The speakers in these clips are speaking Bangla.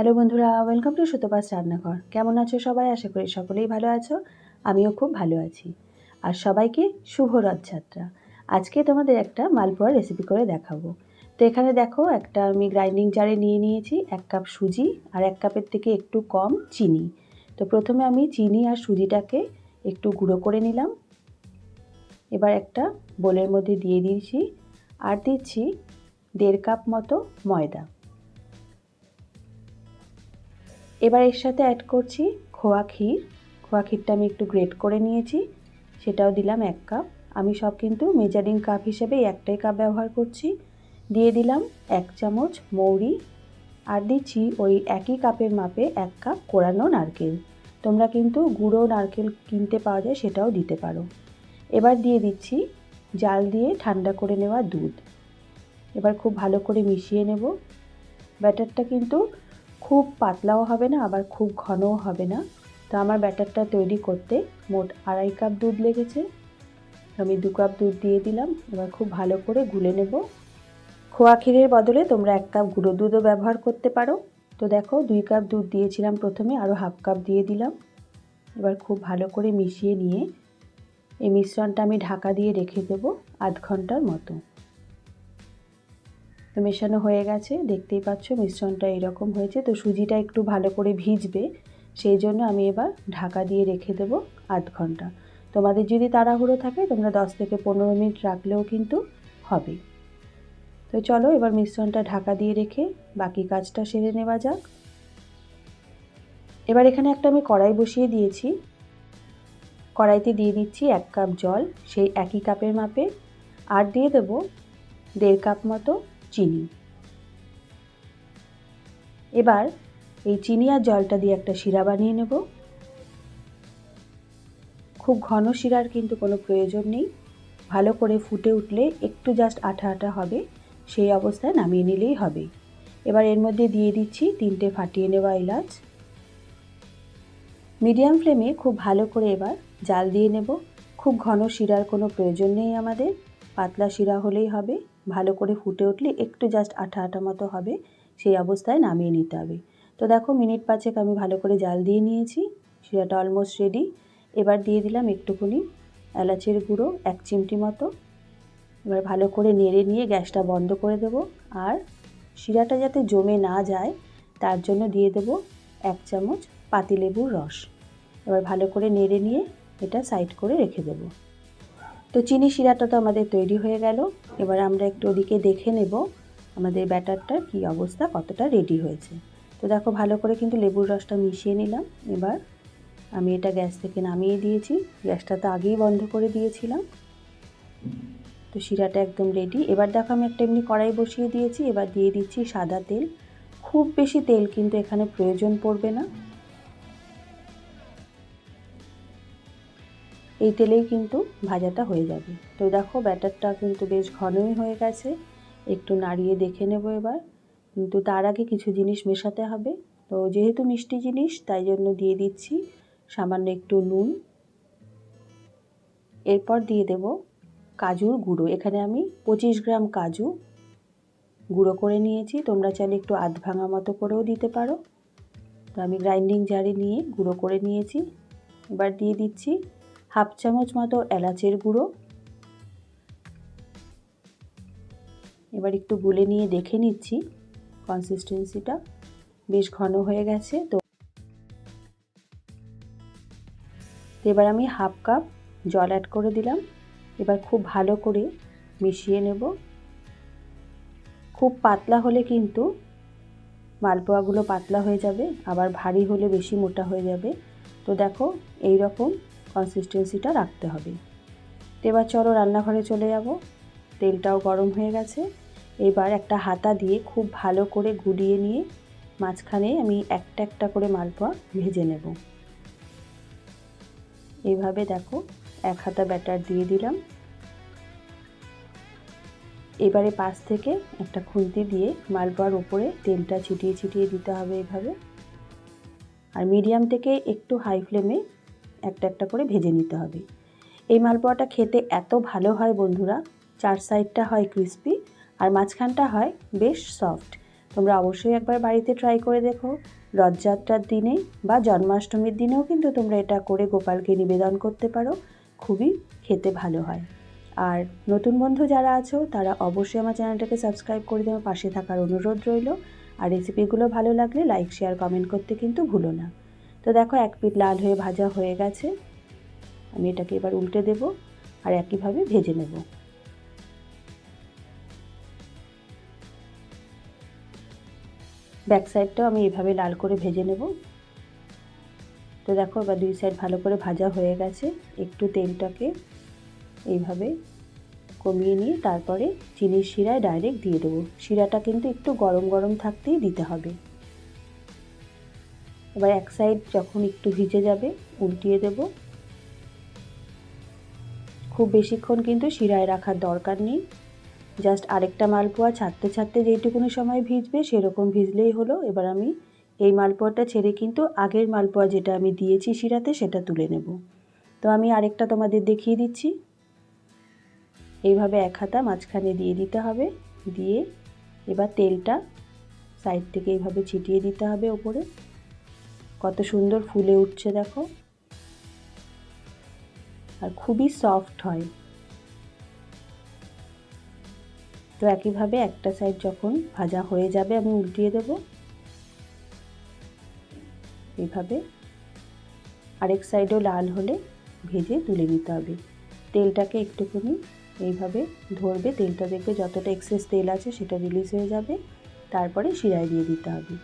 হ্যালো বন্ধুরা ওয়েলকাম টু সুতোপাস রান্নাঘর। কেমন আছো সবাই? আশা করি সকলেই ভালো আছো। আমিও খুব ভালো আছি। আর সবাইকে শুভ রথযাত্রা। আজকে তোমাদের একটা মালপোয়ার রেসিপি করে দেখাবো। তো এখানে দেখো, একটা আমি গ্রাইন্ডিং জারে নিয়ে নিয়েছি, এক কাপ সুজি আর এক কাপের থেকে একটু কম চিনি। তো প্রথমে আমি চিনি আর সুজিটাকে একটু গুঁড়ো করে নিলাম। এবার একটা বোলের মধ্যে দিয়ে দিয়েছি আর দিচ্ছি দেড় কাপ মতো ময়দা। এবার এর সাথে অ্যাড করছি খোয়া ক্ষীর। খোয়া ক্ষীরটা আমি একটু গ্রেট করে নিয়েছি, সেটাও দিলাম এক কাপ আমি সব কিন্তু মেজারিং কাপ হিসেবে একটাই কাপ ব্যবহার করছি। দিয়ে দিলাম এক চামচ মৌরি আর দিচ্ছি ওই একই কাপের মাপে এক কাপ কোরানো নারকেল। তোমরা কিন্তু গুঁড়ো নারকেল কিনতে পাওয়া যায়, সেটাও দিতে পারো। এবার দিয়ে দিচ্ছি জাল দিয়ে ঠান্ডা করে নেওয়া দুধ। এবার খুব ভালো করে মিশিয়ে নেব। ব্যাটারটা কিন্তু খুব পাতলাও হবে না, আবার খুব ঘনও হবে না। তো আমার ব্যাটারটা তৈরি করতে মোট আড়াই কাপ দুধ লেগেছে। আমি দু কাপ দুধ দিয়ে দিলাম, এবার খুব ভালো করে গুলে নেব। খোয়া ক্ষীরের বদলে তোমরা এক কাপ গুঁড়ো দুধও ব্যবহার করতে পারো। তো দেখো, দুই কাপ দুধ দিয়েছিলাম প্রথমে, আরও হাফ কাপ দিয়ে দিলাম। এবার খুব ভালো করে মিশিয়ে নিয়ে এই মিশ্রণটা আমি ঢাকা দিয়ে রেখে দেবো আধ ঘণ্টার মতো। মেশানো হয়ে গেছে। দেখতেই পাচ্ছ মিশ্রণটা এরকম হয়েছে। তো সুজিটা একটু ভালো করে ভিজবে, সেই জন্য আমি এবার ঢাকা দিয়ে রেখে দেবো আধ ঘণ্টা। তোমাদের যদি তাড়াহুড়ো থাকে, তোমরা দশ থেকে পনেরো মিনিট রাখলেও কিন্তু হবে। তো চলো এবার মিশ্রণটা ঢাকা দিয়ে রেখে বাকি কাজটা সেরে নেওয়া যাক। এবার এখানে একটা আমি কড়াই বসিয়ে দিয়েছি। কড়াইতে দিয়ে দিচ্ছি এক কাপ জল, সেই একই কাপের মাপে। আর দিয়ে দেবো দেড় কাপ মতো চিনি। এবার এই চিনি আর জলটা দিয়ে একটা শিরা বানিয়ে নেব। খুব ঘন শিরার কিন্তু কোনো প্রয়োজন নেই। ভালো করে ফুটে উঠলে একটু জাস্ট আঠা আঠা হবে, সেই অবস্থায় নামিয়ে নিলেই হবে। এবার এর মধ্যে দিয়ে দিচ্ছি তিনটে ফাটিয়ে নেওয়া এলাচ। মিডিয়াম ফ্লেমে খুব ভালো করে এবার জাল দিয়ে নেব। খুব ঘন শিরার কোনো প্রয়োজন নেই আমাদের, পাতলা শিরা হলেই হবে। ভালো করে ফুটে উঠলে একটু জাস্ট আঠা আঠা মতো হবে, সেই অবস্থায় নামিয়ে নিতে হবে। তো দেখো মিনিট পাঁচেক আমি ভালো করে জাল দিয়ে নিয়েছি শিরাটা অলমোস্ট রেডি এবার দিয়ে দিলাম একটুখানি এলাচের গুঁড়ো, এক চিমটি মতো। এবার ভালো করে নেড়ে নিয়ে গ্যাসটা বন্ধ করে দেব, আর শিরাটা যাতে জমে না যায়, তার জন্য দিয়ে দেব এক চামচ পাতিলেবুর রস। এবার ভালো করে নেড়ে নিয়ে এটা সাইড করে রেখে দেবো। তো চিনি শিরাটা তো আমাদের তৈরি হয়ে গেল। এবার আমরা একটু ওদিকে দেখে নেব আমাদের ব্যাটারটার কি অবস্থা, কতটা রেডি হয়েছে। তো দেখো ভালো করে কিন্তু লেবুর রসটা মিশিয়ে নিলাম। এবার আমি এটা গ্যাস থেকে নামিয়ে দিয়েছি। গ্যাসটা তো আগেই বন্ধ করে দিয়েছিলাম। তো শিরাটা একদম রেডি এবার দেখো আমি একটা এমনি কড়াই বসিয়ে দিয়েছি। এবার দিয়ে দিচ্ছি সাদা তেল। খুব বেশি তেল কিন্তু এখানে প্রয়োজন পড়বে না। এই তেলেই কিন্তু ভাজাটা হয়ে যাবে। তো দেখো ব্যাটারটা কিন্তু বেশ ঘনই হয়ে গেছে। একটু নাড়িয়ে দেখে নেব এবার। কিন্তু তার আগে কিছু জিনিস মেশাতে হবে। তো যেহেতু মিষ্টি জিনিস, তাই জন্য দিয়ে দিচ্ছি সামান্য একটু নুন। এরপর দিয়ে দেব কাজুর গুঁড়ো। এখানে আমি পঁচিশ গ্রাম কাজু গুঁড়ো করে নিয়েছি। তোমরা চাইলে একটু আধ ভাঙা মতো করেও দিতে পারো। তো আমি গ্রাইন্ডিং জারে নিয়ে গুঁড়ো করে নিয়েছি। এবার দিয়ে দিচ্ছি হাফ চামচ মতো এলাচের গুঁড়ো। এবার একটু গুলে নিয়ে দেখে নিচ্ছি কনসিস্টেন্সিটা বেশ ঘন হয়ে গেছে, তো এবার আমি হাফ কাপ জল অ্যাড করে দিলাম। এবার খুব ভালো করে মিশিয়ে নেব। খুব পাতলা হলে কিন্তু মালপোয়াগুলো পাতলা হয়ে যাবে, আবার ভারী হলে বেশি মোটা হয়ে যাবে। তো দেখো এই রকম কনসিস্টেন্সিটা রাখতে হবে। এবার চলো রান্নাঘরে চলে যাব। তেলটাও গরম হয়ে গেছে। এবার একটা হাতা দিয়ে খুব ভালো করে গুলিয়ে নিয়ে মাঝখানে আমি একটা একটা করে মালপোয়া ভেজে নেব। এইভাবে দেখো, এক হাতা ব্যাটার দিয়ে দিলাম। এবারে পাশ থেকে একটা খুন্তি দিয়ে মালপোয়ার ওপরে তেলটা ছিটিয়ে ছিটিয়ে দিতে হবে এভাবে। আর মিডিয়াম থেকে একটু হাই ফ্লেমে একটা একটা করে ভেজে নিতে হবে। এই মালপোয়াটা খেতে এত ভালো হয় বন্ধুরা, চার সাইডটা হয় ক্রিস্পি আর মাঝখানটা হয় বেশ সফট তোমরা অবশ্যই একবার বাড়িতে ট্রাই করে দেখো। রথযাত্রার দিনে বা জন্মাষ্টমীর দিনেও কিন্তু তোমরা এটা করে গোপালকে নিবেদন করতে পারো, খুবই খেতে ভালো হয়। আর নতুন বন্ধু যারা আছো, তারা অবশ্যই আমার চ্যানেলটাকে সাবস্ক্রাইব করে দেওয়ার পাশে থাকার অনুরোধ রইল। আর রেসিপিগুলো ভালো লাগলে লাইক শেয়ার কমেন্ট করতে কিন্তু ভুলো না। তো দেখো, এক পিঠ লাল হয়ে ভাজা হয়ে গেছে। আমি এটাকে এবার উল্টে দেব আর একইভাবে ভেজে নেব। ব্যাক সাইডটাও আমি এভাবে লাল করে ভেজে নেব। তো দেখো, এবার দুই সাইড ভালো করে ভাজা হয়ে গেছে। একটু তেলটাকে এইভাবে কমিয়ে নিয়ে তারপরে চিনির শিরায় ডাইরেক্ট দিয়ে দেবো। শিরাটা কিন্তু একটু গরম গরম থাকতেই দিতে হবে। এবার এক সাইড যখন একটু ভিজে যাবে, উল্টিয়ে দেব। খুব বেশিক্ষণ কিন্তু শিরায় রাখার দরকার নেই। জাস্ট আরেকটা মালপোয়া ছাড়তে ছাড়তে যেইটুকুনি সময় ভিজবে, সেরকম ভিজলেই হলো। এবার আমি এই মালপোয়াটা ছেড়ে কিন্তু আগের মালপোয়া যেটা আমি দিয়েছি শিরাতে, সেটা তুলে নেব। তো আমি আরেকটা তোমাদের দেখিয়ে দিচ্ছি। এইভাবে এক হাতা মাঝখানে দিয়ে দিতে হবে। দিয়ে এবার তেলটা সাইড থেকে এইভাবে ছিটিয়ে দিতে হবে ওপরে। কত সুন্দর ফুলে উঠছে দেখো। আর খুবই সফট হয়। তো একইভাবে একটা সাইড যখন ভাজা হয়ে যাবে আমি উল্টিয়ে দেব। এইভাবে আরেক সাইডও লাল হলে ভেজে তুলে নিতে হবে। তেলটাকে একটুখানি এইভাবে ধরবে, তেলটা দেখবে যতটা এক্সেস তেল আছে সেটা রিলিজ হয়ে যাবে। তারপরে শিরায় দিয়ে দিতে হবে।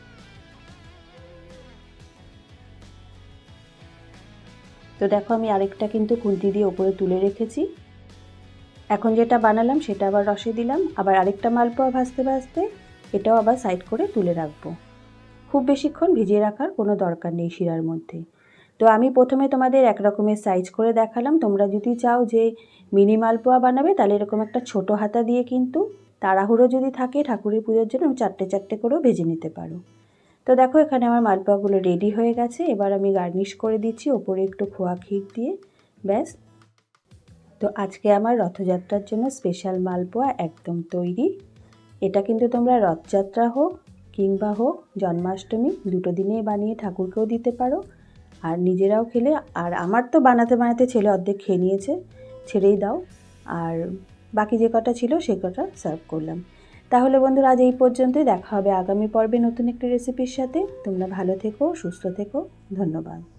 তো দেখো আমি আরেকটা কিন্তু খুন্তি দিয়ে ওপরে তুলে রেখেছি। এখন যেটা বানালাম সেটা আবার রসে দিলাম। আবার আরেকটা মালপোয়া ভাজতে ভাজতে এটাও আবার সাইড করে তুলে রাখব। খুব বেশিক্ষণ ভিজিয়ে রাখার কোনো দরকার নেই শিরার মধ্যে। তো আমি প্রথমে তোমাদের এক রকমের সাইজ করে দেখালাম। তোমরা যদি চাও যে মিনি মালপোয়া বানাবে, তাহলে এরকম একটা ছোট হাতা দিয়ে কিন্তু তাড়াহুড়ো যদি থাকে ঠাকুরের পুজোর জন্য চারটে চারটে করেও ভেজে নিতে পারো। তো দেখো, এখানে আমার মালপোয়াগুলো রেডি হয়ে গেছে। এবার আমি গার্নিশ করে দিচ্ছি ওপরে একটু খোয়া ক্ষীর দিয়ে। ব্যাস। তো আজকে আমার রথযাত্রার জন্য স্পেশাল মালপোয়া একদম তৈরি। এটা কিন্তু তোমরা রথযাত্রা হোক কিংবা হোক জন্মাষ্টমী, দুটো দিনেই বানিয়ে ঠাকুরকেও দিতে পারো। আর নিজেরাও খেলে, আর আমার তো বানাতে বানাতে ছেলে অর্ধেক খেয়ে নিয়েছে, ছেড়েই দাও। আর বাকি যে কটা ছিল সে কটা সার্ভ করলাম। তাহলে বন্ধুরা, আজ এই পর্যন্তই। দেখা হবে আগামী পর্বে নতুন একটি রেসিপির সাথে। তোমরা ভালো থেকো, সুস্থ থেকো। ধন্যবাদ।